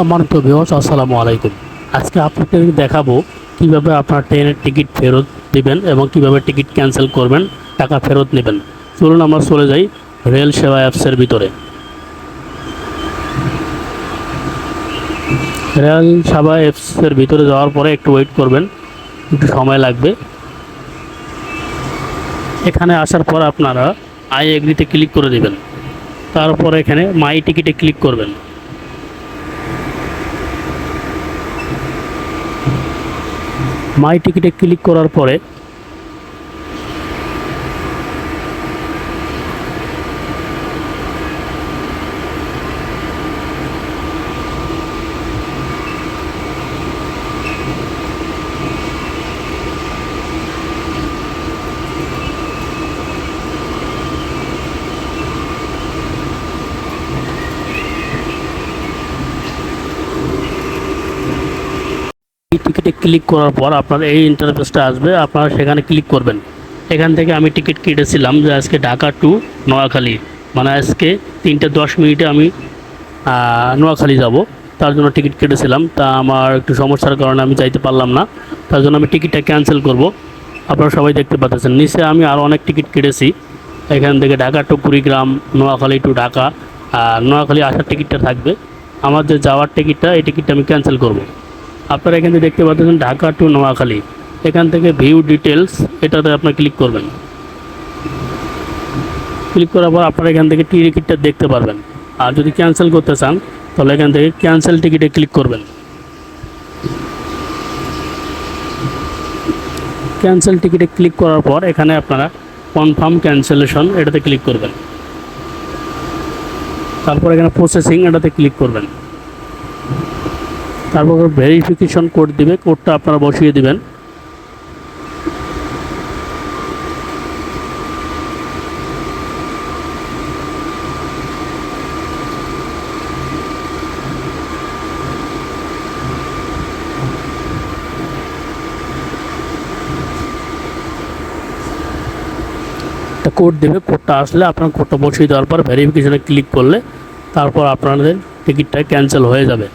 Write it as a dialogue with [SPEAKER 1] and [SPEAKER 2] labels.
[SPEAKER 1] সম্মানিত ভিউয়ার্স আসসালামু আলাইকুম। আজকে আপনাদের দেখাবো কীভাবে আপনার ট্রেনের টিকিট ফেরত দিবেন এবং কীভাবে টিকিট ক্যান্সেল করবেন, টাকা ফেরত নেবেন। চলুন আমরা চলে যাই রেল সেবা অ্যাপসের ভিতরে। রেল সেবা অ্যাপসের ভিতরে যাওয়ার পরে একটু ওয়েট করবেন, একটু সময় লাগবে। এখানে আসার পর আপনারা আই এগ্রিতে ক্লিক করে দিবেন। তারপর এখানে মাই টিকিটে ক্লিক করবেন। মাই টিকিটে ক্লিক করার পরে টিকিটে ক্লিক করার পর আপনার এই ইন্টারফেসটা আসবে, আপনারা সেখানে ক্লিক করবেন। এখান থেকে আমি টিকিট কেটেছিলাম যে আজকে ঢাকা টু নোয়াখালী। মানে আজকে তিনটে দশ মিনিটে আমি নোয়াখালী যাব। তার জন্য টিকিট কেটেছিলাম। তা আমার একটু সমস্যার কারণে আমি যাইতে পারলাম না। তার জন্য আমি টিকিটটা ক্যান্সেল করব। আপনারা সবাই দেখতে পাচ্ছেন। নিচে আমি আরও অনেক টিকিট কেটেছি। এখান থেকে ঢাকা টু কুড়িগ্রাম, নোয়াখালী টু ঢাকা। আর নোয়াখালী আসার টিকিটটা থাকবে। আমার যে যাওয়ার টিকিটটা এই টিকিটটা আমি ক্যান্সেল করব। আপনারা এখানে দেখতে পাচ্ছেন ঢাকা টু নোয়াখালী। এখান থেকে ভিউ ডিটেলস এটাতে আপনার ক্লিক করবেন। ক্লিক করার পর আপনারা এখান থেকে টিকিটটা দেখতে পারবেন। আর যদি ক্যান্সেল করতে চান, তাহলে এখান থেকে ক্যান্সেল টিকিটে ক্লিক করবেন। ক্যান্সেল টিকিটে ক্লিক করার পর এখানে আপনারা কনফার্ম ক্যান্সেলেশন এটাতে ক্লিক করবেন। তারপর এখানে প্রসেসিং এটাতে ক্লিক করবেন। তারপর ভেরিফিকেশন কোড দিবে কোডটা আপনারা বসিয়ে দিবেন। কোড দেবে কোডটা আসলে আপনার কোডটা বসিয়ে দেওয়ার পর ভেরিফিকেশনে ক্লিক করলে তারপর আপনাদের টিকিটটা ক্যান্সেল হয়ে যাবে।